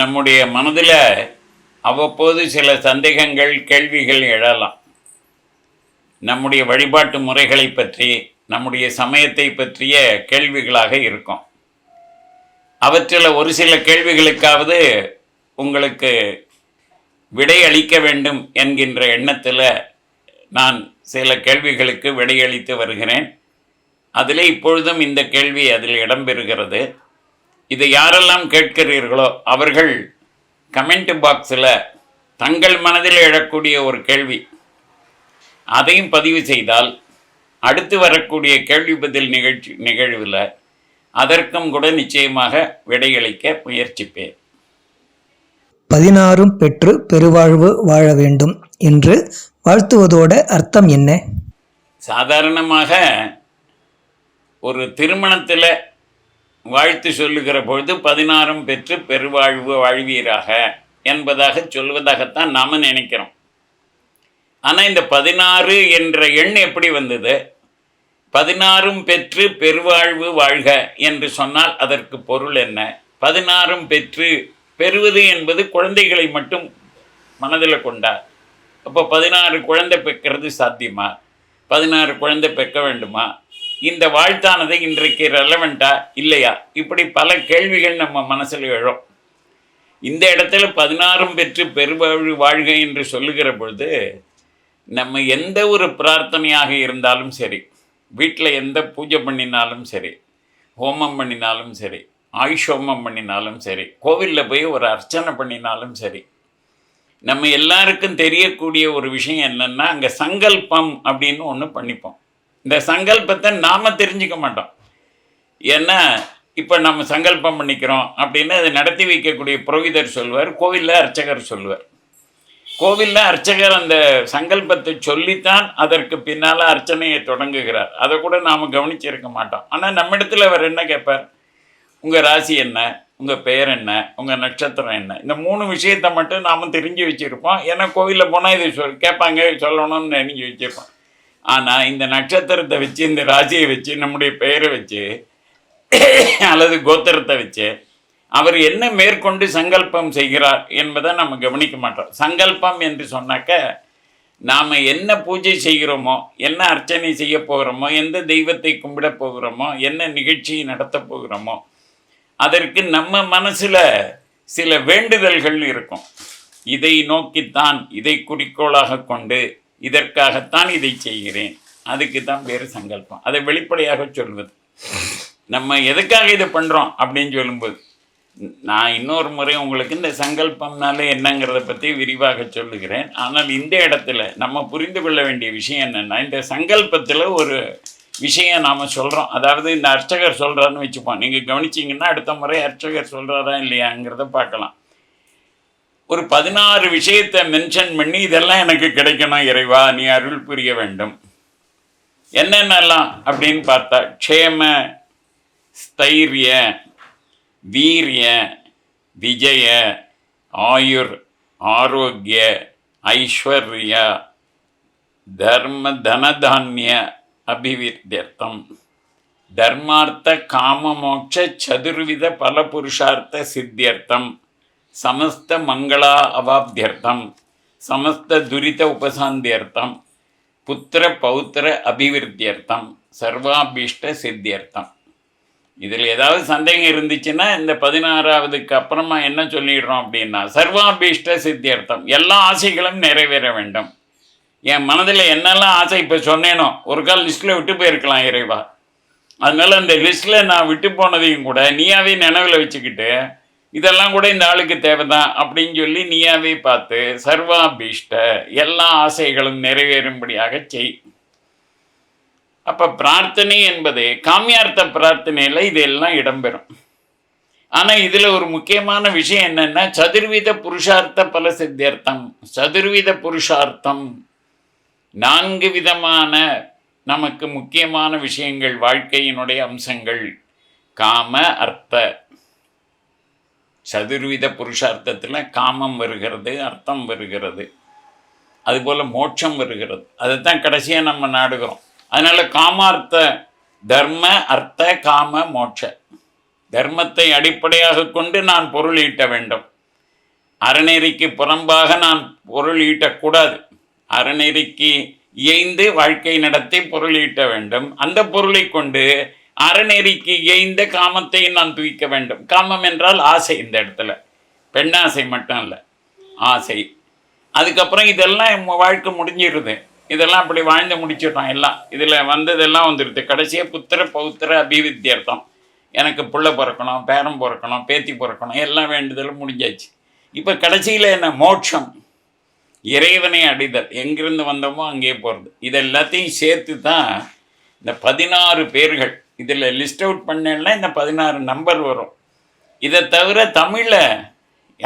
நம்முடைய மனதில் அவ்வப்போது சில சந்தேகங்கள் கேள்விகள் எழலாம். நம்முடைய வழிபாட்டு முறைகளை பற்றி நம்முடைய சமயத்தை பற்றிய கேள்விகளாக இருக்கும். அவற்றில் ஒரு சில கேள்விகளுக்காவது உங்களுக்கு விடை அளிக்க வேண்டும் என்கின்ற எண்ணத்தில் நான் சில கேள்விகளுக்கு விடையளித்து வருகிறேன். அதில் இப்பொழுதும் இந்த கேள்வி அதில் இடம்பெறுகிறது. இதை யாரெல்லாம் கேட்கிறீர்களோ அவர்கள் கமெண்ட் பாக்ஸில் தங்கள் மனதில் எழக்கூடிய ஒரு கேள்வி. அதையும் பதிவு செய்தால் அடுத்து வரக்கூடிய கேள்வி பதில் நிகழ்ச்சி நிகழ்வில் அதற்கும் கூட நிச்சயமாக விடையளிக்க முயற்சிப்பேன். பதினாறும் பெற்று பெருவாழ்வு வாழ வேண்டும் என்று வாழ்த்துவதோட அர்த்தம் என்ன? சாதாரணமாக ஒரு திருமணத்தில் வாழ்த்து சொல்லுகிற பொழுது பதினாறும் பெற்று பெருவாழ்வு வாழ்வீராக என்பதாக சொல்வதாகத்தான் நாம் நினைக்கிறோம். ஆனால் இந்த பதினாறு என்ற எண் எப்படி வந்தது? பதினாறும் பெற்று பெருவாழ்வு வாழ்க என்று சொன்னால் அதற்கு பொருள் என்ன? பதினாறும் பெற்று பெறுவது என்பது குழந்தைகளை மட்டும் மனதில் கொண்டார் அப்போ பதினாறு குழந்தை பெக்கிறது சாத்தியமா? பதினாறு குழந்தை பெக்க வேண்டுமா? இந்த வாழ்த்தானது இன்றைக்கு ரெலவெண்ட்டா இல்லையா? இப்படி பல கேள்விகள் நம்ம மனசில் எழும். இந்த இடத்துல பதினாறும் பெற்று பெருவாழ்வு வாழ்க என்று சொல்லுகிற பொழுது நம்ம எந்த ஒரு பிரார்த்தனையாக இருந்தாலும் சரி வீட்டில் எந்த பூஜை பண்ணினாலும் சரி ஹோமம் பண்ணினாலும் சரி ஆயுஷ் ஹோமம் பண்ணினாலும் சரி கோவிலில் போய் ஒரு அர்ச்சனை பண்ணினாலும் சரி நம்ம எல்லாருக்கும் தெரியக்கூடிய ஒரு விஷயம் என்னென்னா அங்கே சங்கல்பம் அப்படின்னு ஒன்று பண்ணிப்போம். இந்த சங்கல்பத்தை நாம் தெரிஞ்சுக்க மாட்டோம். ஏன்னா இப்போ நம்ம சங்கல்பம் பண்ணிக்கிறோம் அப்படின்னு அதை நடத்தி வைக்கக்கூடிய புரோகிதர் சொல்வார் கோவிலில் அர்ச்சகர் சொல்வார். கோவிலில் அர்ச்சகர் அந்த சங்கல்பத்தை சொல்லித்தான் அதற்கு பின்னால் அர்ச்சனையை தொடங்குகிறார். அதை கூட நாம் கவனிச்சிருக்க மாட்டோம். ஆனால் நம்ம இடத்துல அவர் என்ன கேட்பார்? உங்கள் ராசி என்ன? உங்கள் பெயர் என்ன? உங்கள் நட்சத்திரம் என்ன? இந்த மூணு விஷயத்தை மட்டும் நாம் தெரிஞ்சு வச்சுருப்போம். ஏன்னா கோவிலில் போனால் இதை சொல் கேட்பாங்க சொல்லணும்னு நினைஞ்சு வச்சுருப்போம். ஆனால் இந்த நட்சத்திரத்தை வச்சு இந்த ராசியை வச்சு நம்முடைய பெயரை வச்சு அல்லது கோத்திரத்தை வச்சு அவர் என்ன மேற்கொண்டு சங்கல்பம் செய்கிறார் என்பதை நம்ம கவனிக்க மாட்டோம். சங்கல்பம் என்று சொன்னாக்க நாம் என்ன பூஜை செய்கிறோமோ என்ன அர்ச்சனை செய்ய போகிறோமோ எந்த தெய்வத்தை கும்பிட போகிறோமோ என்ன நிகழ்ச்சி நடத்த போகிறோமோ அதற்கு நம்ம மனசில் சில வேண்டுதல்கள் இருக்கும். இதை நோக்கித்தான் இதை குறிக்கோளாக கொண்டு இதற்காகத்தான் இதை செய்கிறேன். அதுக்கு தான் பேர் சங்கல்பம். அதை வெளிப்படையாக சொல்வது. நம்ம எதுக்காக இதை பண்ணுறோம் அப்படின்னு சொல்லும்போது நான் இன்னொரு முறை உங்களுக்கு இந்த சங்கல்பம்னாலே என்னங்கிறத பற்றி விரிவாக சொல்லுகிறேன். ஆனால் இந்த இடத்துல நம்ம புரிந்து கொள்ள வேண்டிய விஷயம் என்னென்னா இந்த சங்கல்பத்தில் ஒரு விஷயம் நாம் சொல்கிறோம் அதாவது இந்த அர்ச்சகர் சொல்கிறாருன்னு வச்சுப்போம். நீங்கள் கவனிச்சிங்கன்னா அடுத்த முறை அர்ச்சகர் சொல்கிறாரா இல்லையாங்கிறத பார்க்கலாம். ஒரு பதினாறு விஷயத்தை மென்ஷன் பண்ணி இதெல்லாம் எனக்கு கிடைக்கணும் இறைவா நீ அருள் புரிய வேண்டும். என்னென்னலாம் அப்படின்னு பார்த்தா க்ஷேம ஸ்தைரிய வீரிய விஜய ஆயுர் ஆரோக்கிய ஐஸ்வர்ய தர்ம தனதானிய அபிவிருத்தியர்த்தம். தர்மார்த்த காமமோட்ச சதுர்வித பலபுருஷார்த்த சித்தியர்த்தம். சமஸ்த மங்களா அவாப்தியர்த்தம் சமஸ்த துரித உபசாந்தியர்த்தம் புத்திர பௌத்திர அபிவிருத்தியர்த்தம் சர்வாபீஷ்ட சித்தியர்த்தம் இதில் ஏதாவது சந்தேகம் இருந்துச்சுன்னா இந்த பதினாறாவதுக்கு அப்புறமா என்ன சொல்லிடுறோம் அப்படின்னா சர்வாபீஷ்ட சித்தியர்த்தம் எல்லா ஆசைகளும் நிறைவேற வேண்டும். என் மனதில் என்னெல்லாம் ஆசை இப்போ சொன்னேனோ ஒரு கால் லிஸ்ட்டில் விட்டு போயிருக்கலாம் இறைவா. அதனால அந்த லிஸ்ட்டில் நான் விட்டு போனதையும் கூட நீயாவே நினைவில் வச்சுக்கிட்டு இதெல்லாம் கூட இந்த ஆளுக்கு தேவைதான் அப்படின்னு சொல்லி நீயாவே பார்த்து சர்வாபீஷ்ட எல்லா ஆசைகளும் நிறைவேறும்படியாக செய். அப்போ பிரார்த்தனை என்பது காமியார்த்த பிரார்த்தனையில் இதெல்லாம் இடம்பெறும். ஆனால் இதில் ஒரு முக்கியமான விஷயம் என்னென்னா சதுர்வித புருஷார்த்த பல சித்தியர்த்தம். சதுர்வித புருஷார்த்தம் நான்கு விதமான நமக்கு முக்கியமான விஷயங்கள் வாழ்க்கையினுடைய அம்சங்கள். காம அர்த்த சதுர்வித புருஷார்த்தத்தில் காமம் வருகிறது அர்த்தம் வருகிறது. அதுபோல் மோட்சம் வருகிறது. அதுதான் கடைசியாக நம்ம நாடுகிறோம். அதனால் காமார்த்த தர்ம அர்த்த காம மோட்ச. தர்மத்தை அடிப்படையாக கொண்டு நான் பொருள் ஈட்ட வேண்டும். அறநெறிக்கு புறம்பாக நான் பொருள் ஈட்டக்கூடாது. அறநெறிக்கு இயைந்து வாழ்க்கை நடத்தி பொருள் ஈட்ட வேண்டும். அந்த பொருளை கொண்டு அறநெறிக்கு இயைந்த காமத்தை நான் தூக்க வேண்டும். காமம் என்றால் ஆசை இந்த இடத்துல. பெண்ணாசை மட்டும் இல்லை. ஆசை. அதுக்கப்புறம் இதெல்லாம் என் வாழ்க்கை முடிஞ்சிருது. இதெல்லாம் அப்படி வாழ்ந்து முடிச்சிட்டோம் எல்லாம். இதில் வந்ததெல்லாம் வந்துடுது கடைசியாக புத்திர பௌத்திர அபிவித்தியர்த்தம் எனக்கு பிள்ளை பிறக்கணும் பேரம் பிறக்கணும் பேத்தி பிறக்கணும் எல்லாம் வேண்டுதலும் முடிஞ்சாச்சு. இப்போ கடைசியில் என்ன? மோட்சம். இறைவனை அடைதல். எங்கிருந்து வந்தோமோ அங்கேயே போகிறது இது எல்லாத்தையும் சேர்த்து தான் இந்த பதினாறு பேர்கள் இதில் லிஸ்ட் அவுட் பண்ணேன்னா இந்த பதினாறு நம்பர் வரும். இதை தவிர தமிழில்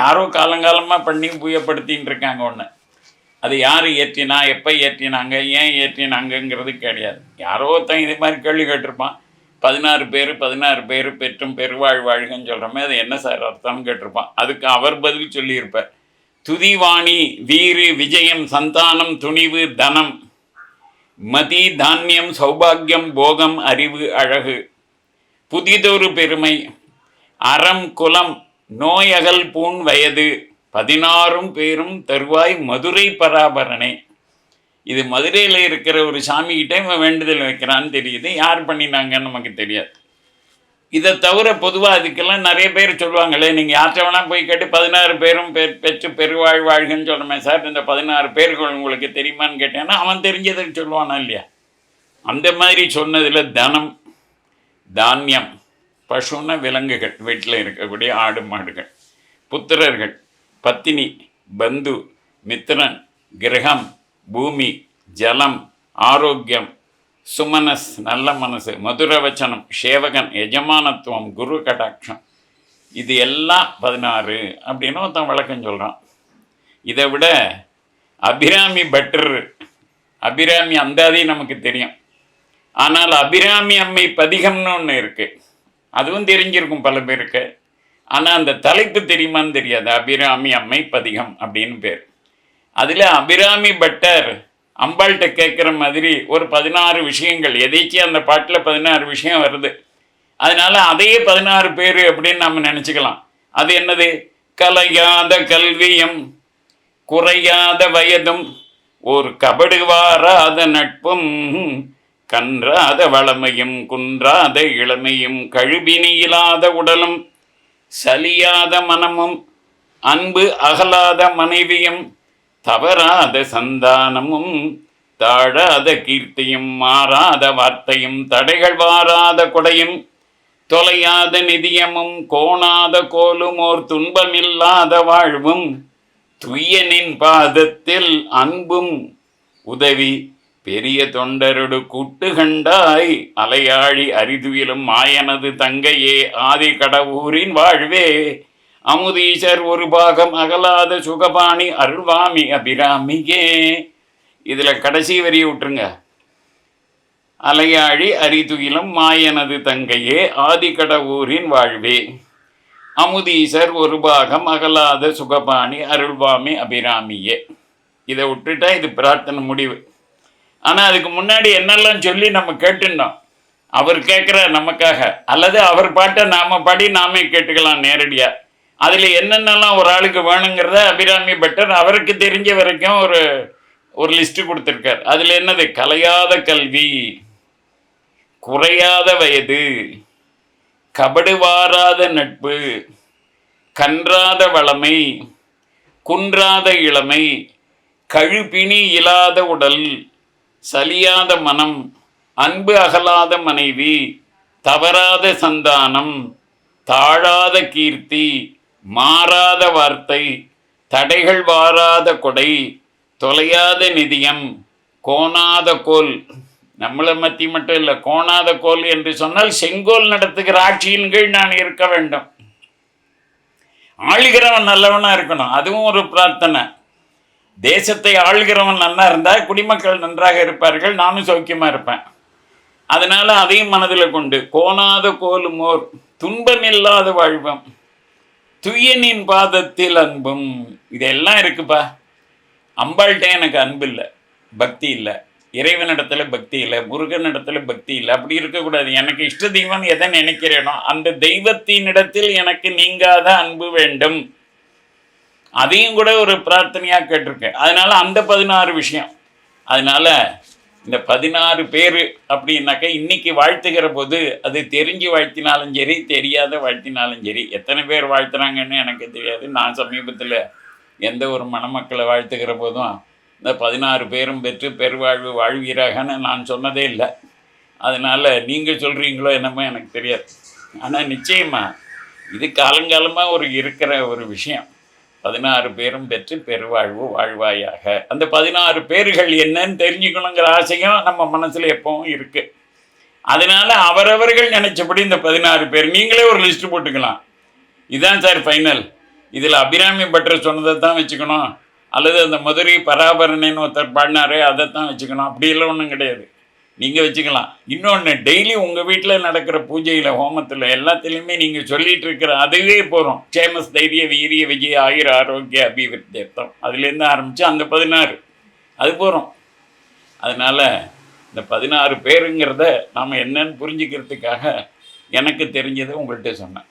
யாரோ காலங்காலமாக பண்ணி புயப்படுத்தின்னு இருக்காங்க ஒன்று அது யார் ஏற்றினா எப்போ ஏற்றினாங்க ஏன் ஏற்றினாங்கங்கிறது கிடையாது. யாரோ ஒருத்தன் இது மாதிரி கேள்வி கேட்டிருப்பான். பதினாறு பேர் பதினாறு பேர் பெற்றும் பெருவாழ் வாழ்கன்னு சொல்கிற மாதிரி அது என்ன சார் அர்த்தம்னு கேட்டிருப்பான். அதுக்கு அவர் பதில் சொல்லியிருப்பார். துதிவாணி வீறு விஜயம் சந்தானம் துணிவு தனம். மதி தானியம் சௌபாகியம் போகம் அறிவு அழகு. புதிதொரு பெருமை அறம் குலம் நோயகல் பூண் வயது பதினாறும் பேரும் தருவாய் மதுரை பராபரனே. இது மதுரையில் இருக்கிற ஒரு சாமிகிட்ட இவன் வேண்டுதல் வைக்கிறான்னு தெரியுது. யார் பண்ணினாங்கன்னு நமக்கு தெரியாது. இதை தவிர பொதுவாக அதுக்கெல்லாம் நிறைய பேர் சொல்லுவாங்களே நீங்கள் யார்கிட்ட வேணால் போய் கேட்டு பதினாறு பேரும் பெ பெற்று பெருவாழ் வாழ்கன்னு சொல்கிறமே சார். இந்த பதினாறு பேர்கள் உங்களுக்கு தெரியுமான்னு கேட்டேன்னா அவன் தெரிஞ்சதுக்கு சொல்லுவானா இல்லையா? அந்த மாதிரி சொன்னதில் தனம் தானியம் பசுன விலங்குகள் வீட்டில் இருக்கக்கூடிய ஆடு மாடுகள் புத்திரர்கள் பத்தினி பந்து மித்திரன் கிரகம் பூமி ஜலம் ஆரோக்கியம் சுமனஸ் நல்ல மனசு மதுரவச்சனம் சேவகன் எஜமானத்துவம் குரு கடாட்சம். இது எல்லாம் பதினாறு அப்படின்னு ஒருத்தன் விளக்கம் சொல்கிறான் இதை விட அபிராமி பட்டர் அபிராமி அந்தாதி நமக்கு தெரியும். ஆனால் அபிராமி அம்மை பதிகம்னு ஒன்று இருக்குது அதுவும் தெரிஞ்சிருக்கும் பல பேருக்கு. ஆனால் அந்த தலைப்பு தெரியுமான்னு தெரியாது. அபிராமி அம்மை பதிகம் அப்படின்னு பேர். அதில் அபிராமி பட்டர் அம்பாள்கிட்ட கேட்குற மாதிரி ஒரு பதினாறு விஷயங்கள். எதேச்சும் அந்த பாட்டில் பதினாறு விஷயம் வருது. அதனால் அதையே பதினாறு பேர் அப்படின்னு நம்ம நினச்சிக்கலாம். அது என்னது? கலையாத கல்வியும் குறையாத வயதும் ஒரு கபடு வாராத நட்பும் கன்றாத வளமையும் குன்றாத இளமையும் கழுபினியிலாத உடலும் சலியாத மனமும் அன்பு அகலாத மனைவியும் தவறாத சந்தானமும் தாழாத கீர்த்தியும் மாறாத வார்த்தையும் தடைகள் வாராத கொடையும் தொலையாத நிதியமும் கோணாத கோலும் ஓர் துன்பமில்லாத வாழ்வும் துய்யனின் பாதத்தில் அன்பும் உதவி பெரிய தொண்டரொடு கூட்டு கண்டாய் அலையாழி அரிதுயிலும் மாயனது தங்கையே ஆதி கடவுரின் வாழ்வே அமுதீசர் ஒரு பாகம் அகலாத சுகபாணி அருள்வாமி அபிராமிகே. இதில் கடைசி வரியை விட்டுருங்க. அலையாழி அரிதுயிலம் மாயனது தங்கையே ஆதிக்கடவூரின் வாழ்வே. அமுதீசர் ஒரு பாகம் அகலாத சுகபாணி அருள்வாமி அபிராமியே. இதை விட்டுட்டா இது பிரார்த்தனை முடிவு. ஆனால் அதுக்கு முன்னாடி என்னெல்லாம் சொல்லி நம்ம கேட்டுட்டோம்? அவர் கேட்குற நமக்காக. அல்லது அவர் பாட்டை நாம பாடி நாமே கேட்டுக்கலாம் நேரடியாக அதில் என்னென்னலாம் ஒரு ஆளுக்கு வேணுங்கிறத அபிராமி பட்டர் அவருக்கு தெரிஞ்ச வரைக்கும் ஒரு ஒரு லிஸ்ட்டு கொடுத்துருக்கார். அதில் என்னது? கலையாத கல்வி குறையாத வயது கபடுவாராத நட்பு கன்றாத வளமை குன்றாத இளமை கழுப்பிணி இல்லாத உடல் சலியாத மனம் அன்பு அகலாத மனைவி தவறாத சந்தானம் தாழாத கீர்த்தி மாறாத வார்த்தை தடைகள் வாராத கொடை தொலையாத நிதியம் கோணாத கோல். நம்மளை மத்தி மட்டும் இல்லை கோணாத கோல் என்று சொன்னால் செங்கோல் நடத்துகிற ஆட்சியின் கீழ் நான் இருக்க வேண்டும். ஆளுகிறவன் நல்லவனா இருக்கணும் அதுவும் ஒரு பிரார்த்தனை. தேசத்தை ஆளுகிறவன் நல்லா இருந்தால் குடிமக்கள் நன்றாக இருப்பார்கள் நானும் சௌக்கியமாக இருப்பேன். அதனால அதையும் மனதில் கொண்டு கோணாத கோலுமோர் துன்பமில்லாத வாழ்வம். துயனின் பாதத்தில் அன்பும் இதெல்லாம் இருக்குப்பா. அம்பாள்கிட்ட எனக்கு அன்பு இல்லை பக்தி இல்லை. இறைவனிடத்துல பக்தி இல்லை முருகனிடத்துல பக்தி இல்லை. அப்படி இருக்கக்கூடாது. எனக்கு இஷ்ட தெய்வம் எதை நினைக்கிறேனோ அந்த தெய்வத்தினிடத்தில் எனக்கு நீங்காத அன்பு வேண்டும். அதையும் கூட ஒரு பிரார்த்தனையாக கேட்டிருக்கேன். அதனால அந்த பதினாறு விஷயம். அதனால இந்த பதினாறு பேர் அப்படின்னாக்க இன்னைக்கு வாழ்த்துகிற போது அது தெரிஞ்சு வாழ்த்தினாலும் சரி தெரியாத வாழ்த்தினாலும் சரி எத்தனை பேர் வாழ்த்துறாங்கன்னு எனக்கு தெரியாது. நான் சமீபத்தில் எந்த ஒரு மணமக்களை வாழ்த்துகிற போதும் இந்த பதினாறு பேரும் பெற்று பெருவாழ்வு வாழ்வீராகன்னு நான் சொன்னதே இல்லை. அதனால் நீங்கள் சொல்கிறீங்களோ என்னமோ எனக்கு தெரியாது. ஆனால் நிச்சயமாக இது காலங்காலமாக ஒரு இருக்கிற ஒரு விஷயம். பதினாறு பேரும் பெற்று பெருவாழ்வு வாழ்வாயாக. அந்த பதினாறு பேர்கள் என்னன்னு தெரிஞ்சுக்கணுங்கிற ஆசையும் நம்ம மனசில் எப்பவும் இருக்குது அதனால் அவரவர்கள் நினச்சபடி இந்த பதினாறு பேர் நீங்களே ஒரு லிஸ்ட் போட்டுக்கலாம். இதுதான் சார் ஃபைனல் இதில் அபிராமி பட்டர் சொன்னதை தான் வச்சுக்கணும். அல்லது அந்த மதுரை பராபரணின்னு ஒருத்தர் பாடினாரு அதை தான் வச்சுக்கணும். அப்படியெல்லாம் ஒன்றும் கிடையாது. நீங்கள் வச்சுக்கலாம். இன்னொன்று டெய்லி உங்கள் வீட்டில் நடக்கிற பூஜையில் ஹோமத்தில் எல்லாத்துலேயுமே நீங்கள் சொல்லிட்டு இருக்கிற அதுவே போகிறோம் ஃபேமஸ் தைரிய வீரிய விஜய ஆயுர ஆரோக்கிய அபிவிருத்தியர்த்தம் அதுலேருந்து ஆரம்பித்து அந்த பதினாறு. அது போகிறோம் அதனால் இந்த பதினாறு பேருங்கிறத நாம் என்னன்னு புரிஞ்சுக்கிறதுக்காக எனக்கு தெரிஞ்சதை உங்கள்கிட்ட சொன்னேன்.